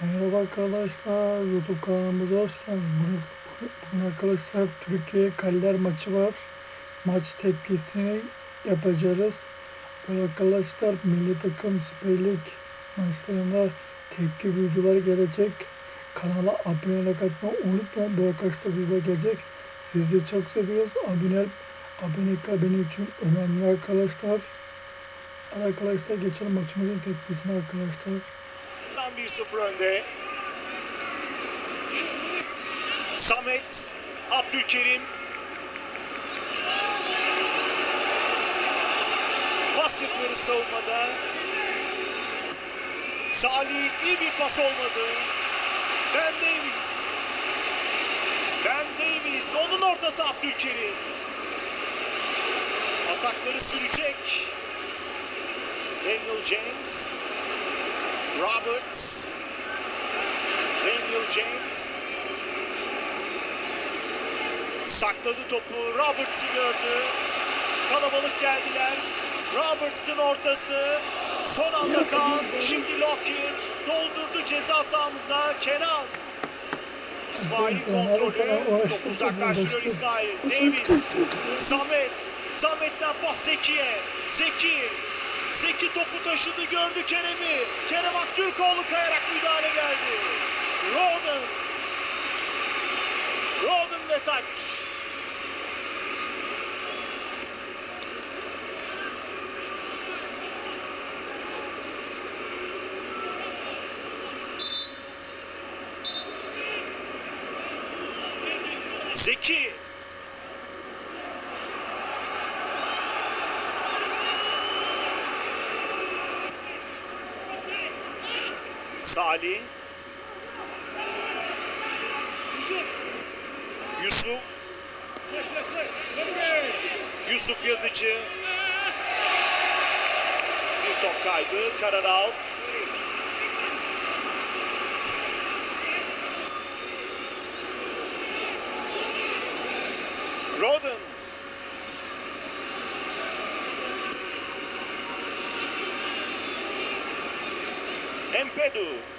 Merhaba arkadaşlar, YouTube kanalımıza hoş geldiniz. Bugün, bugün arkadaşlar Türkiye Kaleler maçı var. Maç tepkisini yapacağız. Böyle arkadaşlar milli takım Süper Lig maçlarında tepki videoları gelecek. Kanala abone olmayı unutmayın. Bu arkadaşlar video gelecek. Sizleri çok seviyoruz. Abone abonelikler benim için önemli arkadaşlar. Hadi arkadaşlar geçelim maçımızın tepkisine arkadaşlar. 1-0 önde. Samet, Abdülkerim. Pas yapıyoruz savunmada. Salih iyi bir pas olmadı. Ben Davis. Ben Davis. Onun ortası Abdülkerim. Atakları sürecek. Daniel James. Roberts. Daniel James. Sakladı topu. Roberts'ı gördü. Kalabalık geldiler. Roberts'ın ortası. Son anda Kaan. Şimdi Lockyer doldurdu ceza sahamıza. Kenan. İsmail'in kontrolü. Topu uzaklaştırıyor İsmail. Davis. Samet. Samet'ten pas Seki'ye. Seki. Seki topu taşıdı gördü Kerem'i. Kerem Aktürkoğlu kayarak müdahale geldi. Roden. Roden ve taç. Zeki. Salih. Yusuf. Yusuf Yazıcı. Bir top kaybı. Karar out. Roden. Empedu.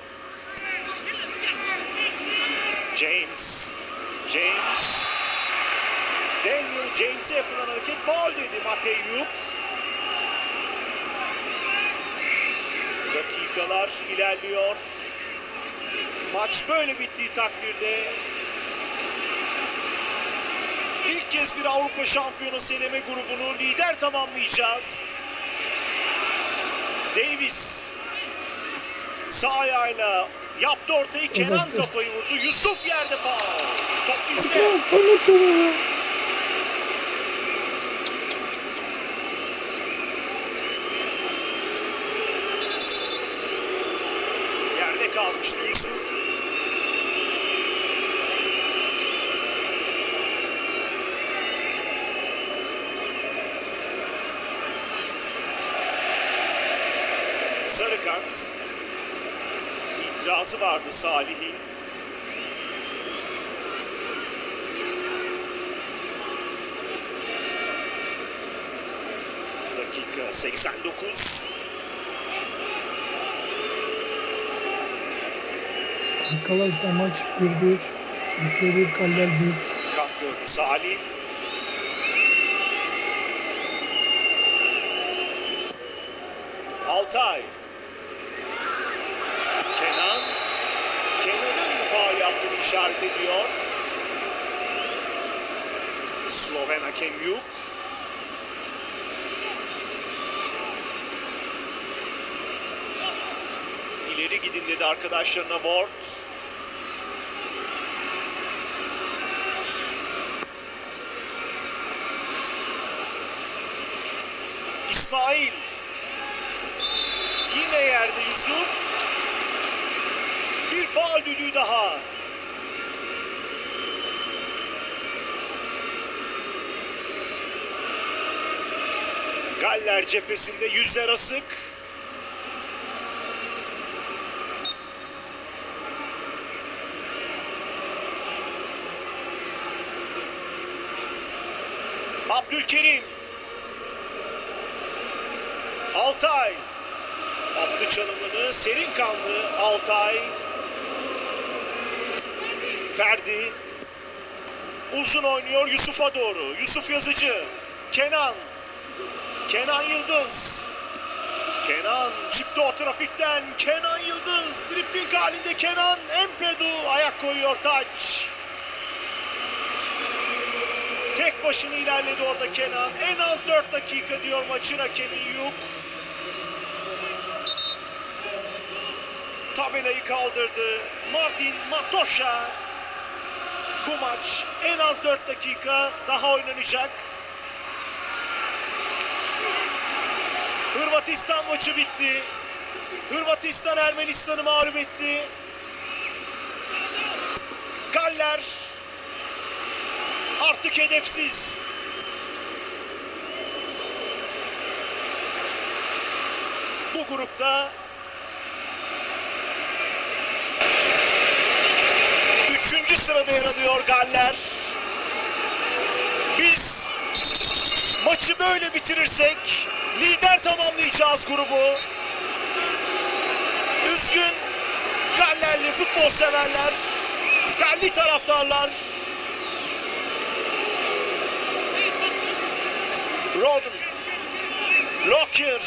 James. Daniel James'e yapılan hareket faul dedi Mateyuk. Dakikalar ilerliyor. Maç böyle bittiği takdirde ilk kez bir Avrupa Şampiyonası eleme grubunu lider tamamlayacağız. Davis sağ ayağıyla yaptı ortayı. Kenan kafayı vurdu. Yusuf yerde faul. Top bizde. Yerde kalmıştı Yusuf. Sarı kart. İtirazı vardı Salih'in. Dakika 89. Arkadaşlar maç 1-1. Türkiye 1 Kaleler 1. Kart gördü Salih. Altay. Kenan. Kenan'ın faul işaret ediyor. Sloven hakem. İleri gidin dedi arkadaşlarına Ward. İsmail. Yine yerde Yusuf. Bir faul düdüğü daha. Galler cephesinde yüzler asık. Abdülkerim. Altay. Attı çalımını. Serin kanlı Altay. Ferdi. Uzun oynuyor Yusuf'a doğru. Yusuf Yazıcı. Kenan. Kenan Yıldız. Kenan çıktı o trafikten. Kenan Yıldız. Dripling halinde Kenan. Empedu ayak koyuyor taç. Tek başına ilerledi orada Kenan. En az 4 dakika diyor maçın hakemi Yuk. Tabelayı kaldırdı. Martin Matoşa. Bu maç en az 4 dakika daha oynanacak. Hırvatistan maçı bitti. Hırvatistan Ermenistan'ı mağlup etti. Galler artık hedefsiz. Bu grupta üçüncü sırada yer alıyor Galler. Biz maçı böyle bitirirsek lider tamamlayacağız grubu. Üzgün Gallerli futbol severler, Galli taraftarlar. Roden, Lockyer,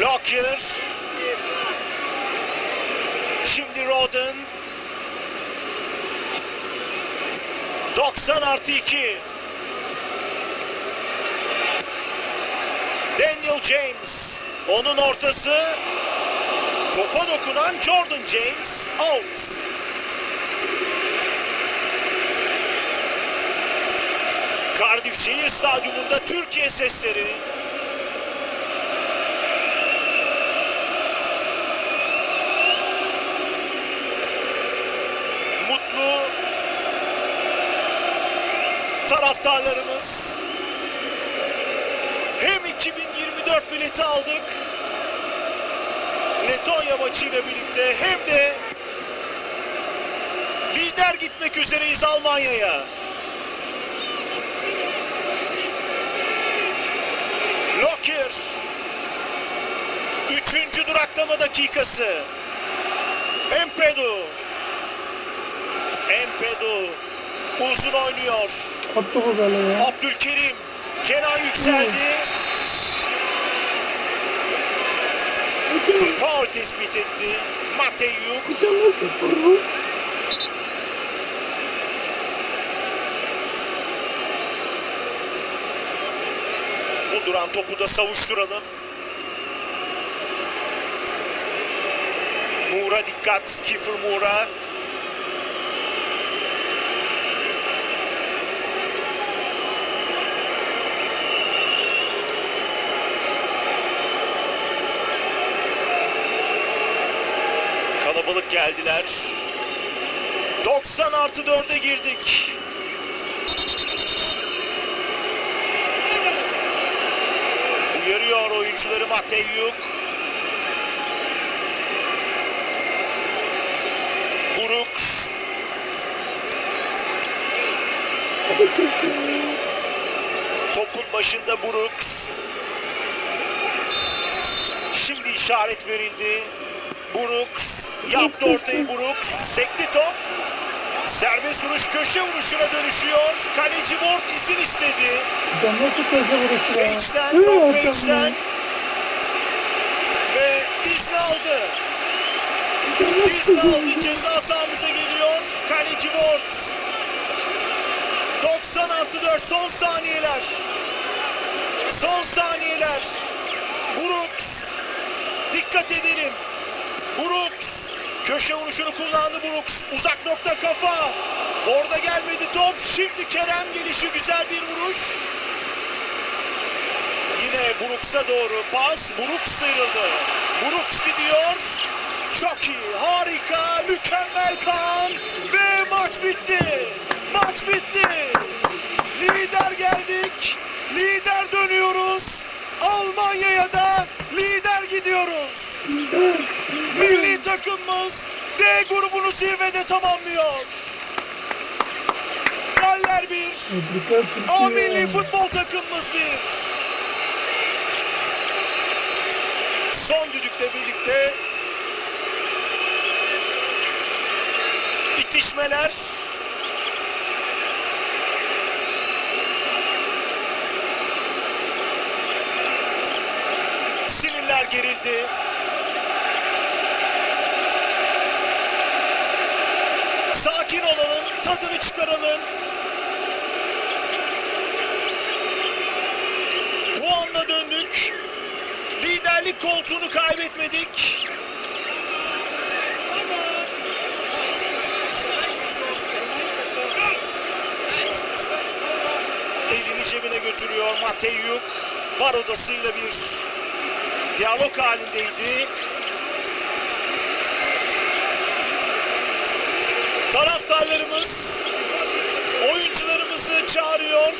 Lockyer, şimdi Roden, 90 artı 2. Daniel James. Onun ortası. Topa dokunan Jordan James. Out. Cardiff Şehir Stadyumunda Türkiye sesleri. Mutlu taraftarlarımız 2024 bileti aldık Letonya maçıyla birlikte hem de lider gitmek üzereyiz Almanya'ya. Lockyer Üçüncü duraklama dakikası. Empedu. Empedu uzun oynuyor. Abdülkerim. Kenan yükseldi. Faul tespit etti. Mateyuk. Bu duran topu da savuşturalım. Muğra dikkat. Kifir Muğra. Kalabalık geldiler. 90 artı 4'e girdik. Uyarıyor oyuncuları Mateyuk. Brooks. Topun başında Brooks. Şimdi işaret verildi. Brooks yaptı ortayı Brooks. Sekti top. Serbest vuruş köşe vuruşuna dönüşüyor. Kaleci Ward izin istedi. Sen nasıl köşe vuruştu ya? Page'den, yaptın Page'den. ya? Ve izni aldı. İzni aldı. Ceza sahamıza geliyor. Kaleci Ward. 90 artı 4 son saniyeler. Son saniyeler. Brooks. Dikkat edelim. Brooks. Köşe vuruşunu kullandı Brooks. Uzak nokta kafa. Orada gelmedi top. Şimdi Kerem gelişi güzel bir vuruş. Yine Brooks'a doğru pas. Brooks sıyrıldı. Brooks gidiyor. Çok iyi, harika, mükemmel Kaan. Ve maç bitti. Maç bitti. Lider geldik. Lider dönüyoruz. Almanya'ya da lider gidiyoruz. Milli takımımız D grubunu zirvede tamamlıyor. Galler 1, Tebrikler A milli futbol takımımız 1. Son düdükle birlikte itişmeler. Sinirler gerildi. Tadını çıkaralım. Puanla döndük. Liderlik koltuğunu kaybetmedik. Elini cebine götürüyor Mateyuk. Var odasıyla bir diyalog halindeydi. Taraftarlarımız oyuncularımızı çağırıyor.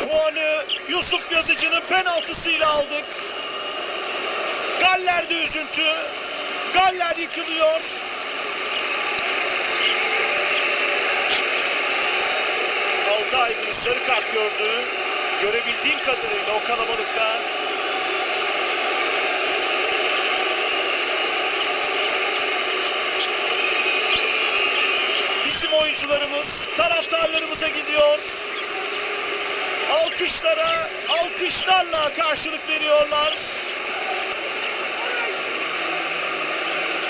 Puanı Yusuf Yazıcı'nın penaltısıyla aldık. Galler'de üzüntü. Galler yıkılıyor. Altay bir sarı kart gördü. Görebildiğim kadarıyla o kalabalıkta. Oyuncularımız taraftarlarımıza gidiyor. Alkışlara, alkışlarla karşılık veriyorlar.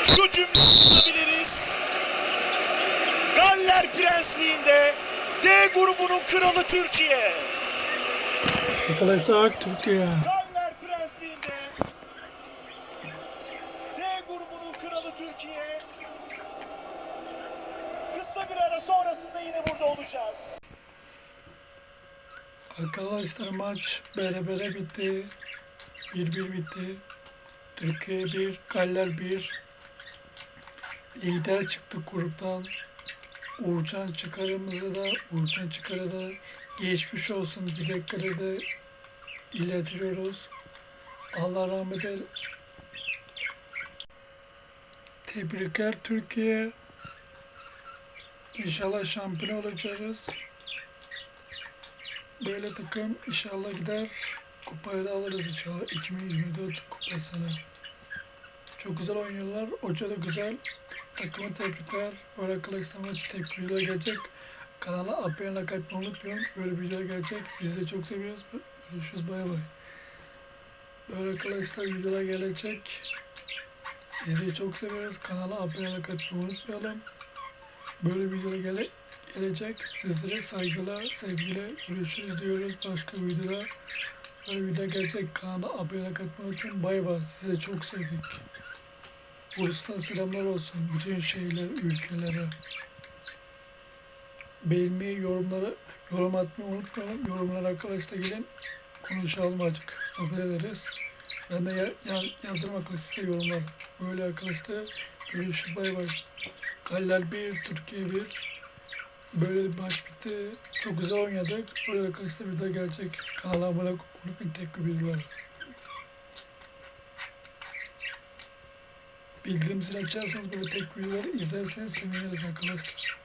Şu cümleyi Galler Prensliği'nde D grubunun kralı Türkiye. Arkadaşlar Türkiye. Galler Prensliği'nde D grubunun kralı Türkiye. Kısa bir ara sonrasında yine burada olacağız. Arkadaşlar maç berabere bitti. 1-1 bitti. Türkiye 1, Galler 1. Lider çıktı gruptan. Uğurcan çıkarımızı da, Uğurcan çıkarı da geçmiş olsun dilekleri de iletiyoruz. Allah rahmet eylesin. Tebrikler Türkiye. İnşallah şampiyon olacağız. Böyle takım inşallah gider. Kupayı da alırız inşallah. 2024 kupasını. Çok güzel oynuyorlar. Hoca da güzel. Takımı tebrikler. Böyle arkadaşlar maç tek videolar gelecek. Kanala abone olmayı kaçmayı unutmayın. Böyle videolar gelecek. Sizi de çok seviyoruz. Görüşürüz. Bay bay. Böyle arkadaşlar videolar gelecek. Sizi de çok seviyoruz. Kanala abone olmayı kaçmayı unutmayalım. Böyle videolar gele gelecek. Sizlere saygılar, sevgiyle görüşürüz diyoruz. Başka videoda böyle video gelecek. Kanala abone olmayı unutmayın. Bay bay. Size çok sevdik. Bursa'dan selamlar olsun. Bütün şehirler, ülkelere. Beğenmeyi, yorumları, yorum atmayı unutmayalım. Yorumlar arkadaşlar gelin. Konuşalım azıcık. Sohbet ederiz. Ben de ya, ya, yazarım arkadaşlar size yorumlar. Böyle arkadaşlar görüşürüz. Bay bay. Galler 1, Türkiye 1. Böyle bir maç bitti. Çok güzel oynadık. Böyle arkadaşlar bir daha gelecek. Kanala abone unutmayın tek bir videolar. Bildirim zilini açarsanız böyle tek videoları izlerseniz seviniriz arkadaşlar.